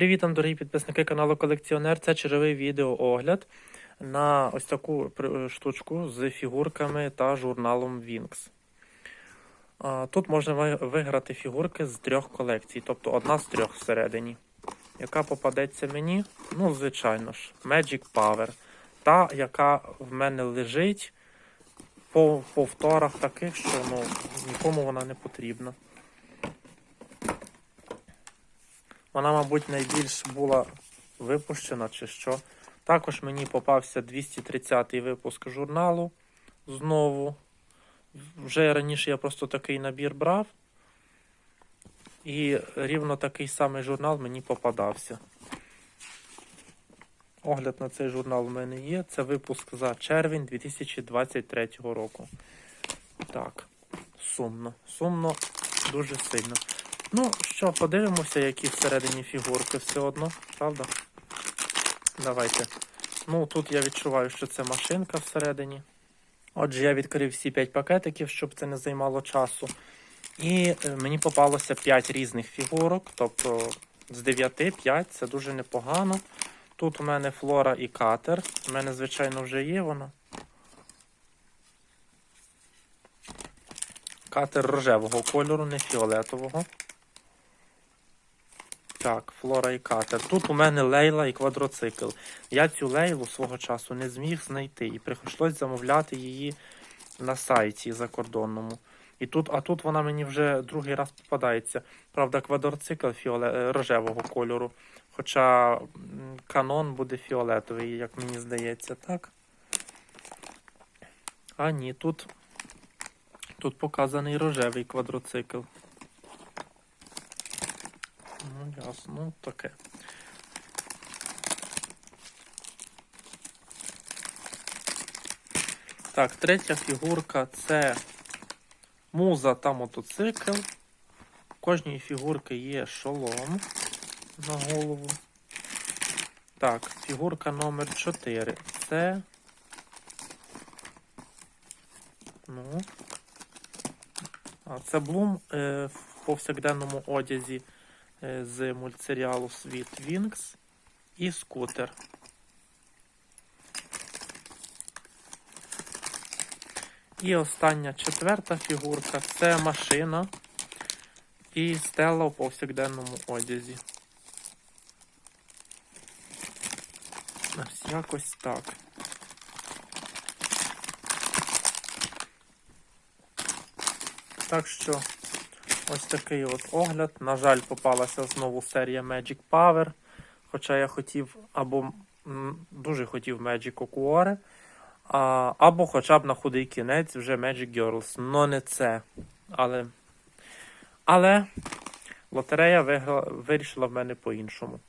Привіт, вам, дорогі підписники каналу Колекціонер. Це черговий відеоогляд на ось таку штучку з фігурками та журналом Wings. Тут можна виграти фігурки з трьох колекцій, тобто одна з трьох всередині. Яка попадеться мені? Ну, звичайно ж, Magic Power. Та, яка в мене лежить по повторах таких, що ну, нікому вона не потрібна. Вона, мабуть, найбільш була випущена чи що. Також мені попався 230-й випуск журналу знову. Вже раніше я просто такий набір брав. І рівно такий самий журнал мені попадався. Огляд на цей журнал в мене є. Це випуск за червень 2023 року. Так, сумно. Сумно дуже сильно. Ну що, подивимося, які всередині фігурки все одно, правда? Давайте. Ну, тут я відчуваю, що це машинка всередині. Отже, я відкрив всі 5 пакетиків, щоб це не займало часу. І е, мені попалося 5 різних фігурок, тобто з 9 5, це дуже непогано. Тут у мене флора і катер. У мене, звичайно, вже є вона. Катер рожевого кольору, не фіолетового. Так, флора і катер. Тут у мене лейла і квадроцикл. Я цю лейлу свого часу не зміг знайти і прийшлось замовляти її на сайті закордонному. І тут, а тут вона мені вже другий раз попадається. Правда, квадроцикл фіоле... е, рожевого кольору. Хоча канон буде фіолетовий, як мені здається, так? А ні, тут, тут показаний рожевий квадроцикл. Ясно, ну таке. Так, третя фігурка це муза та мотоцикл. У кожній фігурки є шолом на голову. Так, фігурка номер 4. Це. Ну. А це Блум е, в повсякденному одязі з мультсеріалу Світ Вінкс і скутер. І остання четверта фігурка це машина і стела у повсякденному одязі. Ось якось так. Так що ось такий от огляд. На жаль, попалася знову серія Magic Power. Хоча я хотів або дуже хотів Magic Okuore, або хоча б на худий кінець вже Magic Girls. Но не це. Але, але лотерея вигра... вирішила в мене по-іншому.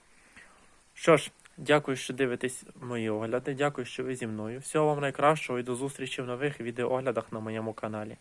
Що ж, дякую, що дивитесь мої огляди. Дякую, що ви зі мною. Всього вам найкращого і до зустрічі в нових відеооглядах на моєму каналі.